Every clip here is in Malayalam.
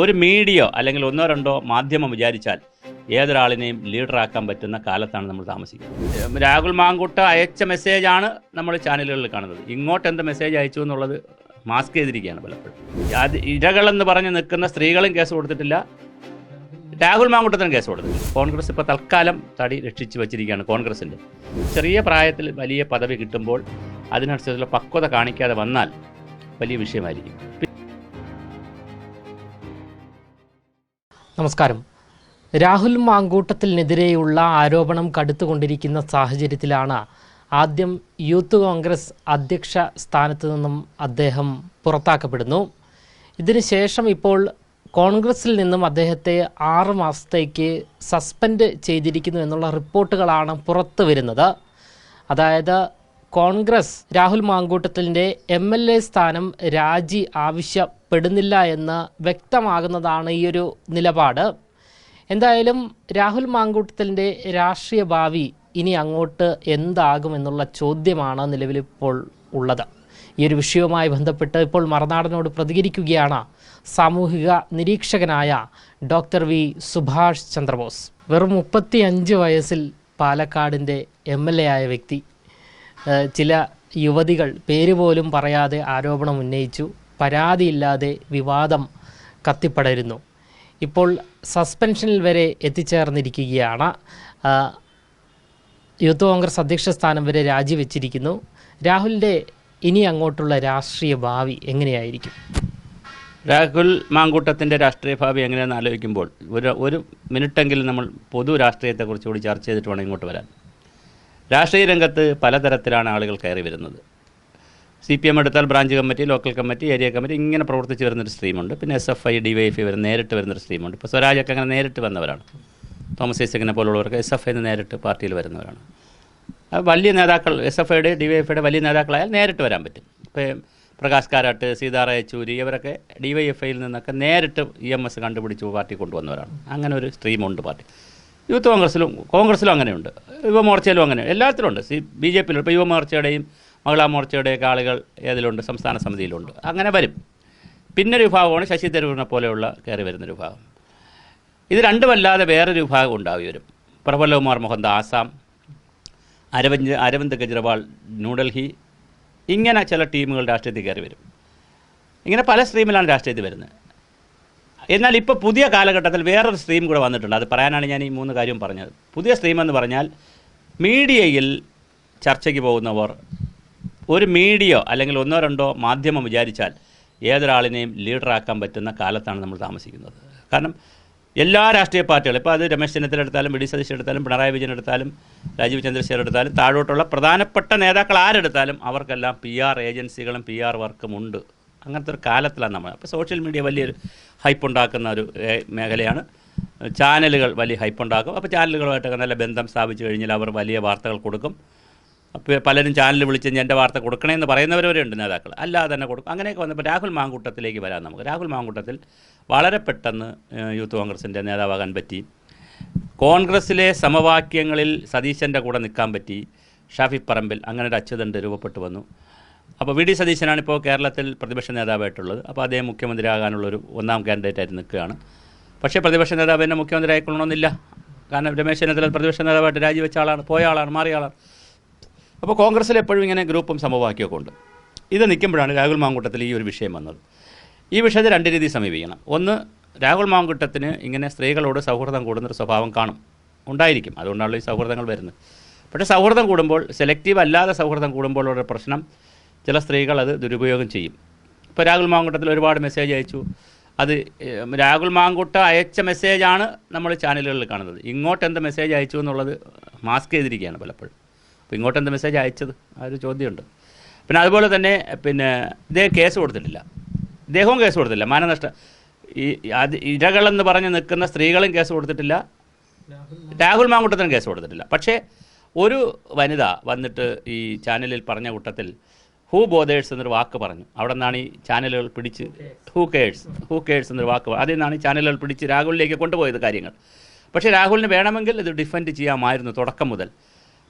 ഒരു മീഡിയ അല്ലെങ്കിൽ ഒന്നോ രണ്ടോ മാധ്യമം വിചാരിച്ചാൽ ഏതൊരാളിനെയും ലീഡറാക്കാൻ പറ്റുന്ന കാലത്താണ് നമ്മൾ താമസിക്കുന്നത്. രാഹുൽ മാങ്കുട്ട അയച്ച മെസ്സേജാണ് നമ്മൾ ചാനലുകളിൽ കാണുന്നത്. ഇങ്ങോട്ട് എന്ത് മെസ്സേജ് അയച്ചു എന്നുള്ളത് മാസ്ക് ചെയ്തിരിക്കുകയാണ് പലപ്പോഴും. അത് ഇരകളെന്ന് പറഞ്ഞ് നിൽക്കുന്ന സ്ത്രീകളും കേസ് കൊടുത്തിട്ടില്ല. രാഹുൽ മാങ്കുട്ടത്തിന് കേസ് കൊടുത്തു കോൺഗ്രസ് ഇപ്പോൾ തൽക്കാലം തടി രക്ഷിച്ചു വച്ചിരിക്കുകയാണ് കോൺഗ്രസിന്റെ. ചെറിയ പ്രായത്തിൽ വലിയ പദവി കിട്ടുമ്പോൾ അതിനനുസരിച്ചുള്ള പക്വത കാണിക്കാതെ വന്നാൽ വലിയ വിഷയമായിരിക്കും. നമസ്കാരം. രാഹുൽ മാങ്കൂട്ടത്തിനെതിരെയുള്ള ആരോപണം കടുത്തുകൊണ്ടിരിക്കുന്ന സാഹചര്യത്തിലാണ് ആദ്യം യൂത്ത് കോൺഗ്രസ് അധ്യക്ഷ സ്ഥാനത്ത് നിന്നും അദ്ദേഹം പുറത്താക്കപ്പെടുന്നു. ഇതിനുശേഷം ഇപ്പോൾ കോൺഗ്രസിൽ നിന്നും അദ്ദേഹത്തെ ആറ് മാസത്തേക്ക് സസ്പെൻഡ് ചെയ്തിരിക്കുന്നു എന്നുള്ള റിപ്പോർട്ടുകളാണ് പുറത്തു വരുന്നത്. അതായത് കോൺഗ്രസ് രാഹുൽ മാങ്കൂട്ടത്തിന്റെ എം എൽ എ സ്ഥാനം രാജി ആവശ്യപ്പെടുന്നില്ല എന്ന് വ്യക്തമാകുന്നതാണ് ഈ ഒരു നിലപാട്. എന്തായാലും രാഹുൽ മാങ്കൂട്ടത്തിന്റെ രാഷ്ട്രീയ ഭാവി ഇനി അങ്ങോട്ട് എന്താകുമെന്നുള്ള ചോദ്യമാണ് നിലവിലിപ്പോൾ ഉള്ളത്. ഈ ഒരു വിഷയവുമായി ബന്ധപ്പെട്ട് ഇപ്പോൾ മറുനാടനോട് പ്രതികരിക്കുകയാണ് സാമൂഹിക നിരീക്ഷകനായ ഡോക്ടർ വി സുഭാഷ് ചന്ദ്രബോസ്. വെറും മുപ്പത്തി അഞ്ച് വയസ്സിൽ പാലക്കാടിന്റെ എം എൽ എ ആയ വ്യക്തി ചില യുവതികൾ പേര് പോലും പറയാതെ ആരോപണം ഉന്നയിച്ചു. പരാതിയില്ലാതെ വിവാദം കത്തിപ്പടരുന്നു. ഇപ്പോൾ സസ്പെൻഷനിൽ വരെ എത്തിച്ചേർന്നിരിക്കുകയാണ്. യൂത്ത് കോൺഗ്രസ് അധ്യക്ഷ സ്ഥാനം വരെ രാജിവെച്ചിരിക്കുന്നു. രാഹുലിന്റെ ഇനി അങ്ങോട്ടുള്ള രാഷ്ട്രീയ ഭാവി എങ്ങനെയായിരിക്കും? രാഹുൽ മാങ്കൂട്ടത്തിന്റെ രാഷ്ട്രീയ ഭാവി എങ്ങനെയാണെന്ന് ആലോചിക്കുമ്പോൾ ഒരു ഒരു മിനിറ്റെങ്കിലും നമ്മൾ പൊതു രാഷ്ട്രീയത്തെക്കുറിച്ച് കൂടി ചർച്ച ചെയ്തിട്ട് വേണം ഇങ്ങോട്ട് വരാൻ. രാഷ്ട്രീയ രംഗത്ത് പലതരത്തിലാണ് ആളുകൾ കയറി വരുന്നത്. സി പി എം എടുത്താൽ branch committee local committee area committee ഇങ്ങനെ പ്രവർത്തിച്ച് വരുന്നൊരു സ്ട്രീമുണ്ട് പിന്നെ S F I D Y F I വരുന്ന നേരിട്ട് വരുന്നൊരു സ്ട്രീമുണ്ട് ഇപ്പോൾ സ്വരാജൊക്കെ അങ്ങനെ നേരിട്ട് വന്നവരാണ്. തോമസ് ഐസക്കിനെ പോലുള്ളവർക്ക് എസ് എഫ് ഐ നേരിട്ട് പാർട്ടിയിൽ വരുന്നവരാണ്. വലിയ നേതാക്കൾ എസ് എഫ് ഐയുടെ ഡി വൈ എഫ് ഐയുടെ വലിയ നേതാക്കളായാൽ നേരിട്ട് വരാൻ പറ്റും. ഇപ്പോൾ പ്രകാശ് കാരാട്ട് സീതാറ യെച്ചൂരി ഇവരൊക്കെ ഡി വൈ എഫ് ഐയിൽ നിന്നൊക്കെ നേരിട്ട് ഇ എം എസ് കണ്ടുപിടിച്ച് പാർട്ടി കൊണ്ടുവന്നവരാണ്. അങ്ങനെ ഒരു സ്ട്രീമുണ്ട് പാർട്ടി. യൂത്ത് കോൺഗ്രസിലും കോൺഗ്രസിലും അങ്ങനെയുണ്ട്. യുവമോർച്ചയിലും അങ്ങനെ. എല്ലാത്തിലും ഉണ്ട്. സി ബി ജെ പിയിലും ഇപ്പോൾ യുവമോർച്ചയുടെയും മഹിളാ മോർച്ചയുടെയൊക്കെ ആളുകൾ ഏതിലുണ്ട്? സംസ്ഥാന സമിതിയിലുണ്ട്. അങ്ങനെ വരും. പിന്നൊരു വിഭാഗമാണ് ശശി തരൂരിനെ പോലെയുള്ള കയറി വരുന്നൊരു വിഭാഗം. ഇത് രണ്ടുമല്ലാതെ വേറൊരു വിഭാഗം ഉണ്ടാവും വരും. പ്രഫുല്ലകുമാർ മോഹന്ത് ആസാം അരവിന്ദ് അരവിന്ദ് കെജ്രിവാൾ ന്യൂഡൽഹി ഇങ്ങനെ ചില ടീമുകൾ രാഷ്ട്രീയത്തിൽ കയറി വരും. ഇങ്ങനെ പല സ്ട്രീമിലാണ് രാഷ്ട്രീയത്തിൽ വരുന്നത്. എന്നാൽ ഇപ്പോൾ പുതിയ കാലഘട്ടത്തിൽ വേറൊരു സ്ട്രീം കൂടെ വന്നിട്ടുണ്ട്. അത് പറയാനാണ് ഞാൻ ഈ മൂന്ന് കാര്യവും പറഞ്ഞത്. പുതിയ സ്ട്രീം എന്ന് പറഞ്ഞാൽ മീഡിയയിൽ ചർച്ചയ്ക്ക് പോകുന്നവർ ഒരു മീഡിയോ അല്ലെങ്കിൽ ഒന്നോ രണ്ടോ മാധ്യമം വിചാരിച്ചാൽ ഏതൊരാളിനെയും ലീഡറാക്കാൻ പറ്റുന്ന കാലത്താണ് നമ്മൾ താമസിക്കുന്നത്. കാരണം എല്ലാ രാഷ്ട്രീയ പാർട്ടികളും ഇപ്പോൾ അത് രമേശ് ചെന്നിത്തല എടുത്താലും വി ഡി സതീശൻ എടുത്താലും പിണറായി വിജയൻ എടുത്താലും രാജീവ് ചന്ദ്രശേഖർ എടുത്താലും താഴോട്ടുള്ള പ്രധാനപ്പെട്ട നേതാക്കൾ ആരെടുത്താലും അവർക്കെല്ലാം പി ആർ ഏജൻസികളും പി ആർ വർക്കും ഉണ്ട്. അങ്ങനത്തെ ഒരു കാലത്തിലാണ് നമ്മൾ. അപ്പോൾ സോഷ്യൽ മീഡിയ വലിയൊരു ഹൈപ്പ് ഉണ്ടാക്കുന്ന ഒരു മേഖലയാണ്. ചാനലുകൾ വലിയ ഹൈപ്പ് ഉണ്ടാക്കും അപ്പോൾ ചാനലുകളുമായിട്ടൊക്കെ നല്ല ബന്ധം സ്ഥാപിച്ചു കഴിഞ്ഞാൽ അവർ വലിയ വാർത്തകൾ കൊടുക്കും. പലരും ചാനൽ വിളിച്ച് എന്റെ വാർത്ത കൊടുക്കണമെന്ന് എന്ന് ഉണ്ട് നേതാക്കൾ അല്ലാതെ തന്നെ കൊടുക്കും. അങ്ങനെയൊക്കെ വന്നപ്പോൾ രാഹുൽ മാങ്കൂട്ടത്തിലേക്ക് വരാം നമുക്ക്. രാഹുൽ മാങ്കൂട്ടത്തിൽ വളരെ പെട്ടെന്ന് യൂത്ത് കോൺഗ്രസിന്റെ നേതാവാകാൻ പറ്റി. കോൺഗ്രസ്സിലെ സമവാക്യങ്ങളിൽ സതീശന്റെ കൂടെ നിൽക്കാൻ പറ്റി. ഷാഫി പറമ്പിൽ അങ്ങനെ ഒരു അച്യുതണ്ട് രൂപപ്പെട്ടു വന്നു. അപ്പോൾ വി ഡി സതീശനാണ് ഇപ്പോൾ കേരളത്തിൽ പ്രതിപക്ഷ നേതാവായിട്ടുള്ളത്. അപ്പോൾ അദ്ദേഹം മുഖ്യമന്ത്രിയാകാനുള്ളൊരു ഒന്നാം കാൻഡിഡേറ്റ് ആയിട്ട് നിൽക്കുകയാണ്. പക്ഷേ പ്രതിപക്ഷ നേതാവ് എന്നെ മുഖ്യമന്ത്രി ആയിക്കൊള്ളണമെന്നില്ല കാരണം രമേശ് ചെന്നിത്തല പ്രതിപക്ഷ നേതാവായിട്ട് രാജിവെച്ച ആളാണ് പോയ ആളാണ് മാറിയ ആളാണ്. അപ്പോൾ കോൺഗ്രസ്സിൽ എപ്പോഴും ഇങ്ങനെ ഗ്രൂപ്പും സമവാക്യമൊക്കെ ഉണ്ട്. ഇത് നിൽക്കുമ്പോഴാണ് രാഹുൽ മാങ്കൂട്ടത്തിൽ ഈ ഒരു വിഷയം വന്നത്. ഈ വിഷയത്തെ രണ്ട് രീതിയിൽ സമീപിക്കണം. ഒന്ന് രാഹുൽ മാങ്കുട്ടത്തിന് ഇങ്ങനെ സ്ത്രീകളോട് സൗഹൃദം കൂടുന്നൊരു സ്വഭാവം കാണും. ഉണ്ടായിരിക്കും. അതുകൊണ്ടാണല്ലോ ഈ സൗഹൃദങ്ങൾ വരുന്നത്. പക്ഷേ സൗഹൃദം കൂടുമ്പോൾ സെലക്റ്റീവ് അല്ലാതെ സൗഹൃദം കൂടുമ്പോഴുള്ള പ്രശ്നം ചില സ്ത്രീകൾ അത് ദുരുപയോഗം ചെയ്യും. ഇപ്പോൾ രാഹുൽ മാങ്കുട്ടത്തിൽ ഒരുപാട് മെസ്സേജ് അയച്ചു. അത് രാഹുൽ മാങ്കുട്ട അയച്ച മെസ്സേജാണ് നമ്മൾ ചാനലുകളിൽ കാണുന്നത്. ഇങ്ങോട്ട് എന്ത് മെസ്സേജ് അയച്ചു എന്നുള്ളത് മാസ്ക് ചെയ്തിരിക്കുകയാണ് പലപ്പോഴും. അപ്പോൾ ഇങ്ങോട്ട് എന്ത് മെസ്സേജ് അയച്ചത്? ആ ഒരു ചോദ്യമുണ്ട്. പിന്നെ അതുപോലെ തന്നെ പിന്നെ ഇദ്ദേഹം കേസ് കൊടുത്തിട്ടില്ല. ഇദ്ദേഹവും കേസ് കൊടുത്തില്ല. മാനനഷ്ട ഈ അത് ഇരകളെന്ന് പറഞ്ഞ് നിൽക്കുന്ന സ്ത്രീകളും കേസ് കൊടുത്തിട്ടില്ല. രാഹുൽ മാങ്കുട്ടത്തിനും കേസ് കൊടുത്തിട്ടില്ല. പക്ഷേ ഒരു വനിത വന്നിട്ട് ഈ ചാനലിൽ പറഞ്ഞ കൂട്ടത്തിൽ ഹൂ ബോധേഴ്സ് എന്നൊരു വാക്ക് പറഞ്ഞു. അവിടെ നിന്നാണ് ഈ ചാനലുകൾ പിടിച്ച് ഹൂ കേഴ്സ് ഹൂ കേഴ്സ് എന്നൊരു വാക്ക്. അതിൽ നിന്നാണ് ഈ ചാനലുകൾ പിടിച്ച് രാഹുലിലേക്ക് കൊണ്ടുപോയത് കാര്യങ്ങൾ. പക്ഷേ രാഹുലിന് വേണമെങ്കിൽ ഇത് ഡിഫെൻഡ് ചെയ്യാമായിരുന്നു തുടക്കം മുതൽ.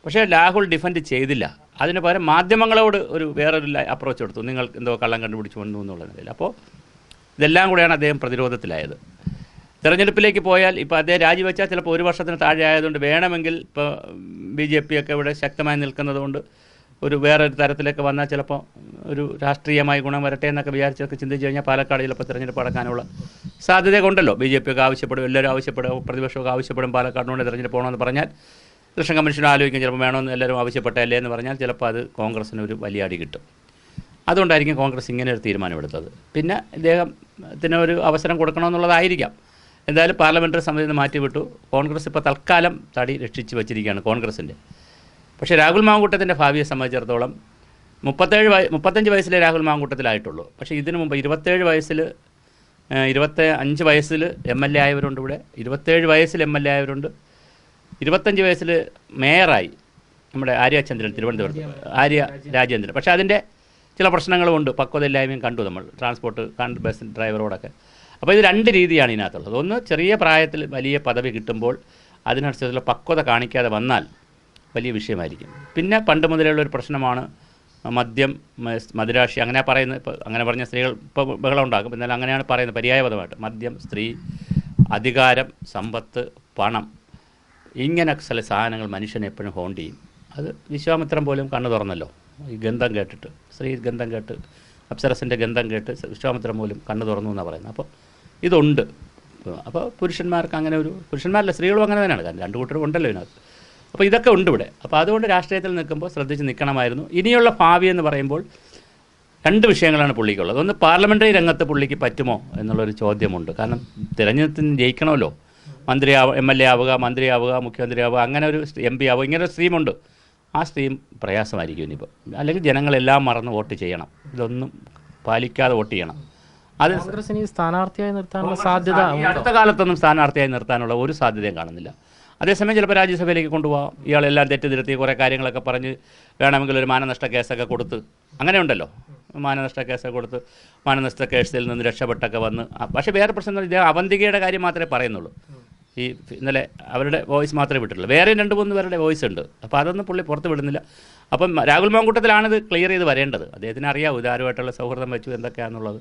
പക്ഷേ രാഹുൽ ഡിഫെൻഡ് ചെയ്തില്ല. അതിന് പകരം മാധ്യമങ്ങളോട് ഒരു വേറൊരു അപ്രോച്ച് എടുത്തു. നിങ്ങൾ എന്തോ കള്ളം കണ്ടുപിടിച്ചു വന്നു എന്നുള്ള നിലയിൽ. അപ്പോൾ ഇതെല്ലാം കൂടെയാണ് അദ്ദേഹം പ്രതിരോധത്തിലായത്. തെരഞ്ഞെടുപ്പിലേക്ക് പോയാൽ ഇപ്പോൾ അദ്ദേഹം രാജിവെച്ചാൽ ചിലപ്പോൾ ഒരു വർഷത്തിന് താഴെ ആയതുകൊണ്ട് വേണമെങ്കിൽ ഇപ്പോൾ ബി ജെ പി ഒക്കെ ഇവിടെ ശക്തമായി നിൽക്കുന്നതുകൊണ്ട് ഒരു വേറൊരു തരത്തിലേക്ക് വന്നാൽ ചിലപ്പോൾ ഒരു രാഷ്ട്രീയമായി ഗുണം വരട്ടെ എന്നൊക്കെ വിചാരിച്ചൊക്കെ ചിന്തിച്ച് കഴിഞ്ഞാൽ പാലക്കാട് ചിലപ്പോൾ തെരഞ്ഞെടുപ്പ് നടക്കാനുള്ള സാധ്യത കൊണ്ടല്ലോ ബി ജെ പി ഒക്കെ ആവശ്യപ്പെടും എല്ലാവരും ആവശ്യപ്പെടും പ്രതിപക്ഷമൊക്കെ ആവശ്യപ്പെടും പാലക്കാടിനോട് തെരഞ്ഞെടുപ്പ് പോകണമെന്ന് പറഞ്ഞാൽ. ഇലക്ഷൻ കമ്മീഷൻ ആലോചിക്കും ചിലപ്പോൾ വേണമെന്ന് എല്ലാവരും ആവശ്യപ്പെട്ടല്ലേ എന്ന് പറഞ്ഞാൽ ചിലപ്പോൾ അത് കോൺഗ്രസ്സിന് ഒരു വലിയ അടി കിട്ടും. അതുകൊണ്ടായിരിക്കും കോൺഗ്രസ് ഇങ്ങനെ ഒരു തീരുമാനമെടുത്തത്. പിന്നെ ഇദ്ദേഹത്തിന് ഒരു അവസരം കൊടുക്കണമെന്നുള്ളതായിരിക്കാം. എന്തായാലും പാർലമെന്ററി സമിതിയിൽ നിന്ന് മാറ്റിവിട്ടു. കോൺഗ്രസ് ഇപ്പോൾ തൽക്കാലം തടി രക്ഷിച്ച് വെച്ചിരിക്കുകയാണ് കോൺഗ്രസിന്റെ പക്ഷേ രാഹുൽ മാങ്കൂട്ടത്തിന്റെ ഭാവിയെ സംബന്ധിച്ചിടത്തോളം മുപ്പത്തേഴ് വയ മുപ്പത്തഞ്ച് വയസ്സിലെ രാഹുൽ മാങ്കൂട്ടത്തിലായിട്ടുള്ളൂ. പക്ഷേ ഇതിനു മുമ്പ് ഇരുപത്തേഴ് വയസ്സിൽ ഇരുപത്തി അഞ്ച് വയസ്സിൽ എം എൽ എ ആയവരുണ്ട് ഇവിടെ. ഇരുപത്തേഴ് വയസ്സിൽ എം എൽ എ ആയവരുണ്ട്. ഇരുപത്തഞ്ച് വയസ്സിൽ മേയറായി നമ്മുടെ ആര്യചന്ദ്രൻ തിരുവനന്തപുരത്ത്. ആര്യ രാജേന്ദ്രൻ. പക്ഷേ അതിന്റെ ചില പ്രശ്നങ്ങളുമുണ്ട് പക്വതയില്ലായ്മയും കണ്ടു നമ്മൾ. ട്രാൻസ്പോർട്ട് കണ്ട് ബസ് ഡ്രൈവറോടൊക്കെ. അപ്പോൾ ഇത് രണ്ട് രീതിയാണ് ഇതിനകത്തുള്ളത്. ഒന്ന് ചെറിയ പ്രായത്തിൽ വലിയ പദവി കിട്ടുമ്പോൾ അതിനനുസരിച്ചുള്ള പക്വത കാണിക്കാതെ വന്നാൽ വലിയ വിഷയമായിരിക്കും. പിന്നെ പണ്ട് മുതലുള്ള ഒരു പ്രശ്നമാണ് മദ്യം മധുരാശി മദിരാശി അങ്ങനെ പറയുന്ന ഇപ്പോൾ അങ്ങനെ പറഞ്ഞ സ്ത്രീകൾ ഇപ്പോൾ ബഹളം ഉണ്ടാക്കും. എന്നാലും അങ്ങനെയാണ് പറയുന്നത്. പര്യായപദമായിട്ട്. മദ്യം സ്ത്രീ അധികാരം സമ്പത്ത് പണം. ഇങ്ങനെ ചില സാധനങ്ങൾ മനുഷ്യനെ എപ്പോഴും ഹോണ്ട് ചെയ്യും. അത് വിശ്വാമിത്രം പോലും കണ്ണു തുറന്നല്ലോ. ഈ ഗന്ധം കേട്ടിട്ട് സ്ത്രീ ഗന്ധം കേട്ട് അപ്സരസിന്റെ ഗന്ധം കേട്ട് വിശ്വാമിത്രം പോലും കണ്ണു തുറന്നു എന്നാണ് പറയുന്നത്. അപ്പോൾ ഇതുണ്ട്. അപ്പോൾ പുരുഷന്മാർക്ക് അങ്ങനെ ഒരു പുരുഷന്മാരല്ല സ്ത്രീകളും അങ്ങനെ തന്നെയാണ്. കാരണം രണ്ട് കൂട്ടരും ഉണ്ടല്ലോ ഇതിനകത്ത്. അപ്പോൾ ഇതൊക്കെ ഉണ്ട് ഇവിടെ. അപ്പോൾ അതുകൊണ്ട് രാഷ്ട്രീയത്തിൽ നിൽക്കുമ്പോൾ ശ്രദ്ധിച്ച് നിൽക്കണമായിരുന്നു. ഇനിയുള്ള ഭാവി എന്ന് പറയുമ്പോൾ രണ്ട് വിഷയങ്ങളാണ് പുള്ളിക്കുള്ളത്. ഒന്ന് പാർലമെന്ററി രംഗത്ത് പുള്ളിക്ക് പറ്റുമോ എന്നുള്ളൊരു ചോദ്യമുണ്ട്. കാരണം തിരഞ്ഞെടുപ്പിന് ജയിക്കണമല്ലോ. മന്ത്രി ആവുക എം എൽ എ ആവുക മന്ത്രി ആവുക മുഖ്യമന്ത്രി ആവുക അങ്ങനെ ഒരു എം പി ആവുക ഇങ്ങനെ ഒരു സ്ട്രീമുണ്ട്. ആ സ്ട്രീം പ്രയാസമായിരിക്കും ഇനിയിപ്പോൾ അല്ലെങ്കിൽ ജനങ്ങളെല്ലാം മറന്ന് വോട്ട് ചെയ്യണം. ഇതൊന്നും പാലിക്കാതെ വോട്ട് ചെയ്യണം. അത് കോൺഗ്രസിന് സ്ഥാനാർത്ഥിയായി നിർത്താനുള്ള സാധ്യത അടുത്ത കാലത്തൊന്നും സ്ഥാനാർത്ഥിയായി നിർത്താനുള്ള ഒരു സാധ്യതയും കാണുന്നില്ല. അതേസമയം ചിലപ്പോൾ രാജ്യസഭയിലേക്ക് കൊണ്ടുപോകാം ഇയാളെല്ലാം തെറ്റിദ്ധരുത്തി കുറേ കാര്യങ്ങളൊക്കെ പറഞ്ഞ് വേണമെങ്കിൽ ഒരു മാനനഷ്ട കേസൊക്കെ കൊടുത്ത്. അങ്ങനെ ഉണ്ടല്ലോ. മാനനഷ്ട കേസൊക്കെ കൊടുത്ത് മാനനഷ്ട കേസിൽ നിന്ന് രക്ഷപ്പെട്ടൊക്കെ വന്ന്. പക്ഷേ വേറെ പ്രശ്നം ഇദ്ദേഹം അവന്തികയുടെ കാര്യം മാത്രമേ പറയുന്നുള്ളൂ. ഈ ഇന്നലെ അവരുടെ വോയിസ് മാത്രമേ വിട്ടിട്ടുള്ളൂ. വേറെ രണ്ട് മൂന്ന് പേരുടെ വോയിസ് ഉണ്ട്. അപ്പോൾ അതൊന്നും പുള്ളി പുറത്ത് വിടുന്നില്ല. അപ്പം രാഹുൽ മാങ്കൂട്ടത്തിലാണിത് ക്ലിയർ ചെയ്ത് വരേണ്ടത്. അദ്ദേഹത്തിന് അറിയാവൂ ഇതാരുമായിട്ടുള്ള സൗഹൃദം വെച്ചു എന്തൊക്കെയാണെന്നുള്ളത്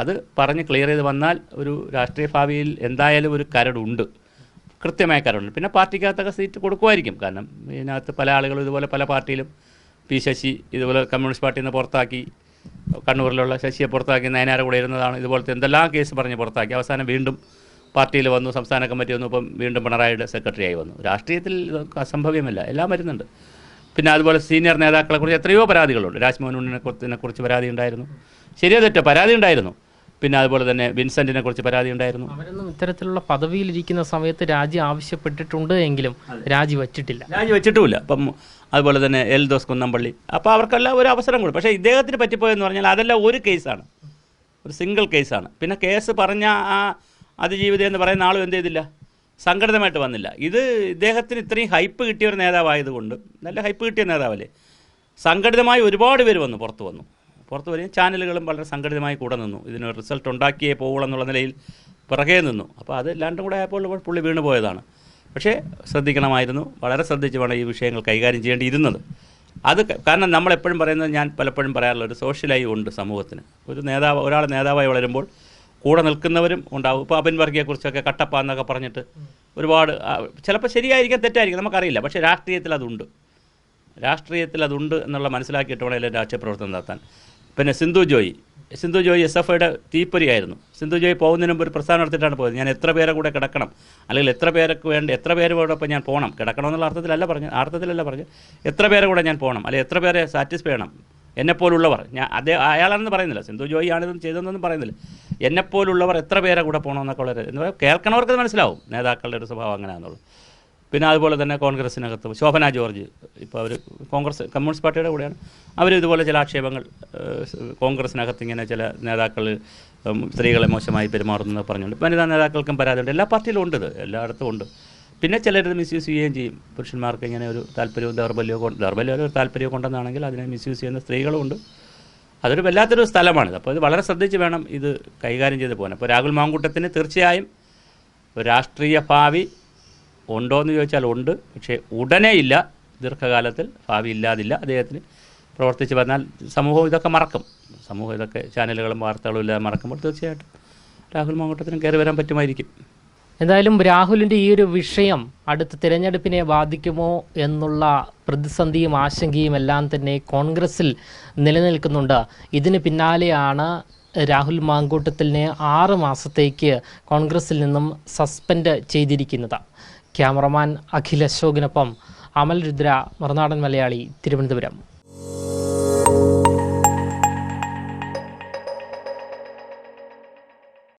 അത് പറഞ്ഞ് ക്ലിയർ ചെയ്ത് വന്നാൽ ഒരു രാഷ്ട്രീയ ഭാവിയിൽ എന്തായാലും ഒരു കരടുണ്ട്. കൃത്യമായ കരടുണ്ട്. പിന്നെ പാർട്ടിക്കകത്തൊക്കെ സീറ്റ് കൊടുക്കുമായിരിക്കും. കാരണം ഇതിനകത്ത് പല ആളുകളും ഇതുപോലെ പല പാർട്ടിയിലും പി ശശി ഇതുപോലെ കമ്മ്യൂണിസ്റ്റ് പാർട്ടിയിൽ നിന്ന് പുറത്താക്കി കണ്ണൂരിലുള്ള ശശിയെ പുറത്താക്കി നയനാര കൂടെ ഇരുന്നതാണ് ഇതുപോലത്തെ എന്തെല്ലാം കേസ് പറഞ്ഞ് പുറത്താക്കി. അവസാനം വീണ്ടും പാർട്ടിയിൽ വന്നു സംസ്ഥാന കമ്മിറ്റി വന്നു ഇപ്പം വീണ്ടും പിണറായിയുടെ സെക്രട്ടറിയായി വന്നു. രാഷ്ട്രീയത്തിൽ ഇതൊക്കെ അസംഭവ്യമല്ല എല്ലാം വരുന്നുണ്ട്. പിന്നെ അതുപോലെ സീനിയർ നേതാക്കളെക്കുറിച്ച് എത്രയോ പരാതികളുണ്ട്. രാജ്മോഹൻ ഉണ്ണിനെ കുറിച്ച് പരാതി ഉണ്ടായിരുന്നു. ശരിയോ തെറ്റോ? പരാതി ഉണ്ടായിരുന്നു. പിന്നെ അതുപോലെ തന്നെ വിൻസെന്റിനെ കുറിച്ച് പരാതി ഉണ്ടായിരുന്നു. അവരൊന്നും ഇത്തരത്തിലുള്ള പദവിയിലിരിക്കുന്ന സമയത്ത് രാജി ആവശ്യപ്പെട്ടിട്ടുണ്ട് എങ്കിലും രാജി വച്ചിട്ടില്ല. രാജി വെച്ചിട്ടുമില്ല. അപ്പം അതുപോലെ തന്നെ എൽ ദോസ് കുന്നംപള്ളി അപ്പോൾ അവർക്കെല്ലാം ഒരു അവസരം കൊടുക്കും പക്ഷേ ഇദ്ദേഹത്തിന് പറ്റിപ്പോയെന്ന് പറഞ്ഞാൽ അതെല്ലാം ഒരു കേസാണ്. ഒരു സിംഗിൾ കേസാണ്. പിന്നെ കേസ് പറഞ്ഞ ആ അതിജീവിതം എന്ന് പറയുന്ന ആളും എന്ത് ചെയ്തില്ല? സംഘടിതമായിട്ട് വന്നില്ല. ഇത് ഇദ്ദേഹത്തിന് ഇത്രയും ഹൈപ്പ് കിട്ടിയ ഒരു നേതാവായതുകൊണ്ട് നല്ല ഹൈപ്പ് കിട്ടിയ നേതാവല്ലേ? സംഘടിതമായി ഒരുപാട് പേര് വന്നു പുറത്ത് വന്നു. പുറത്ത് വരികയും ചാനലുകളും വളരെ സംഘടിതമായി കൂടെ നിന്നു. ഇതിന് റിസൾട്ട് ഉണ്ടാക്കിയേ പോവുള്ളൂ എന്നുള്ള നിലയിൽ പിറകെ നിന്നു. അപ്പോൾ അത് രണ്ടും കൂടെ ആയപ്പോൾ പുള്ളി വീണു പോയതാണ്. പക്ഷേ ശ്രദ്ധിക്കണമായിരുന്നു വളരെ ശ്രദ്ധിച്ച് വേണം ഈ വിഷയങ്ങൾ കൈകാര്യം ചെയ്യേണ്ടിയിരുന്നത്. അത് കാരണം നമ്മളെപ്പോഴും പറയുന്നത് ഞാൻ പലപ്പോഴും പറയാറുള്ള ഒരു സോഷ്യലായി ഉണ്ട് സമൂഹത്തിന്. ഒരു നേതാവ് ഒരാൾ നേതാവായി വളരുമ്പോൾ കൂടെ നിൽക്കുന്നവരും ഉണ്ടാവും. ഇപ്പോൾ അബിൻ വർഗിയെക്കുറിച്ചൊക്കെ കട്ടപ്പ എന്നൊക്കെ പറഞ്ഞിട്ട് ഒരുപാട് ചിലപ്പോൾ ശരിയായിരിക്കാം തെറ്റായിരിക്കും നമുക്കറിയില്ല. പക്ഷേ രാഷ്ട്രീയത്തിൽ അതുണ്ട്. രാഷ്ട്രീയത്തിൽ അതുണ്ട് എന്നുള്ള മനസ്സിലാക്കിയിട്ട് വേണം എല്ലാ രാഷ്ട്രീയ നടത്താൻ. പിന്നെ സിന്ധു ജോയി. സിന്ധു ജോയി എസ് എഫ് ഐയുടെ തീപ്പൊരിയായിരുന്നു. സിന്ധു ജോയി പോകുന്നതിന് മുമ്പ് ഒരു പ്രസ്ഥാനം നടത്തിയിട്ടാണ് പോയത്. ഞാൻ എത്ര പേരെ കൂടെ കിടക്കണം? അല്ലെങ്കിൽ എത്ര പേർക്ക് വേണ്ടി എത്ര പേരോടൊപ്പം ഞാൻ പോകണം കിടക്കണമെന്നുള്ള അർത്ഥത്തിലല്ല പറഞ്ഞു അർത്ഥത്തിലല്ല പറഞ്ഞു എത്ര പേരെ കൂടെ ഞാൻ പോകണം അല്ലെങ്കിൽ എത്ര പേരെ സാറ്റിസ്ഫൈ ചെയ്യണം? എന്നെപ്പോലുള്ളവർ. ഞാൻ അതേ അയാളാണെന്ന് പറയുന്നില്ല. സിന്ധു ജോയി ആണിതെന്ന് ചെയ്തതെന്നൊന്നും പറയുന്നില്ല. എന്നെപ്പോലുള്ളവർ എത്ര പേരെ കൂടെ പോകണമെന്നൊക്കെ ഉള്ളത് എന്ന് പറയാം കേൾക്കണവർക്ക് മനസ്സിലാവും. നേതാക്കളുടെ ഒരു സ്വഭാവം അങ്ങനെയാണെന്നുള്ളത്. പിന്നെ അതുപോലെ തന്നെ കോൺഗ്രസിനകത്ത് ശോഭന ജോർജ് ഇപ്പോൾ അവർ കോൺഗ്രസ് കമ്മ്യൂണിസ്റ്റ് പാർട്ടിയുടെ കൂടെയാണ്. അവർ ഇതുപോലെ ചില ആക്ഷേപങ്ങൾ കോൺഗ്രസ്സിനകത്ത് ഇങ്ങനെ ചില നേതാക്കൾ സ്ത്രീകളെ മോശമായി പെരുമാറുന്നു പറഞ്ഞുകൊണ്ട് വനിതാ നേതാക്കൾക്കും പരാതിയുണ്ട്. എല്ലാ പാർട്ടിയിലും ഉണ്ട് എല്ലായിടത്തും ഉണ്ട്. പിന്നെ ചിലരിത് മിസ്യൂസ് ചെയ്യുകയും ചെയ്യും. പുരുഷന്മാർക്ക് ഇങ്ങനെ ഒരു താല്പര്യവും ദൗർബല്യവും കൊണ്ട് ദൗർബല്യം ഒരു താല്പര്യവും കൊണ്ടെന്നാണെങ്കിൽ അതിനെ മിസ്യൂസ് ചെയ്യുന്ന സ്ത്രീകളുമുണ്ട്. അതൊരു വല്ലാത്തൊരു സ്ഥലമാണിത്. അപ്പോൾ ഇത് വളരെ ശ്രദ്ധിച്ച് വേണം ഇത് കൈകാര്യം ചെയ്ത് പോകാൻ. അപ്പോൾ രാഹുൽ മാങ്കൂട്ടത്തിന് തീർച്ചയായും രാഷ്ട്രീയ ഭാവി ഉണ്ടോ എന്ന് ചോദിച്ചാൽ ഉണ്ട്. പക്ഷേ ഉടനെ ഇല്ല. ദീർഘകാലത്തിൽ ഭാവി ഇല്ലാതില്ല അദ്ദേഹത്തിന്. പ്രവർത്തിച്ച് വന്നാൽ സമൂഹം ഇതൊക്കെ മറക്കും. സമൂഹം ഇതൊക്കെ ചാനലുകളും വാർത്തകളും ഇല്ലാതെ മറക്കുമ്പോൾ തീർച്ചയായിട്ടും രാഹുൽ മാങ്കൂട്ടത്തിന് കയറി വരാൻ പറ്റുമായിരിക്കും. എന്തായാലും രാഹുലിന്റെ ഈ ഒരു വിഷയം അടുത്ത തിരഞ്ഞെടുപ്പിനെ ബാധിക്കുമോ എന്നുള്ള പ്രതിസന്ധിയും ആശങ്കയും എല്ലാം തന്നെ കോൺഗ്രസിൽ നിലനിൽക്കുന്നുണ്ട്. ഇതിന് പിന്നാലെയാണ് രാഹുൽ മാങ്കൂട്ടത്തിനെ ആറ് മാസത്തേക്ക് കോൺഗ്രസിൽ നിന്നും സസ്പെൻഡ് ചെയ്തിരിക്കുന്നത്. ക്യാമറമാൻ അഖിൽ അശോകിനൊപ്പം അമൽ രുദ്ര മറുനാടൻ മലയാളി തിരുവനന്തപുരം.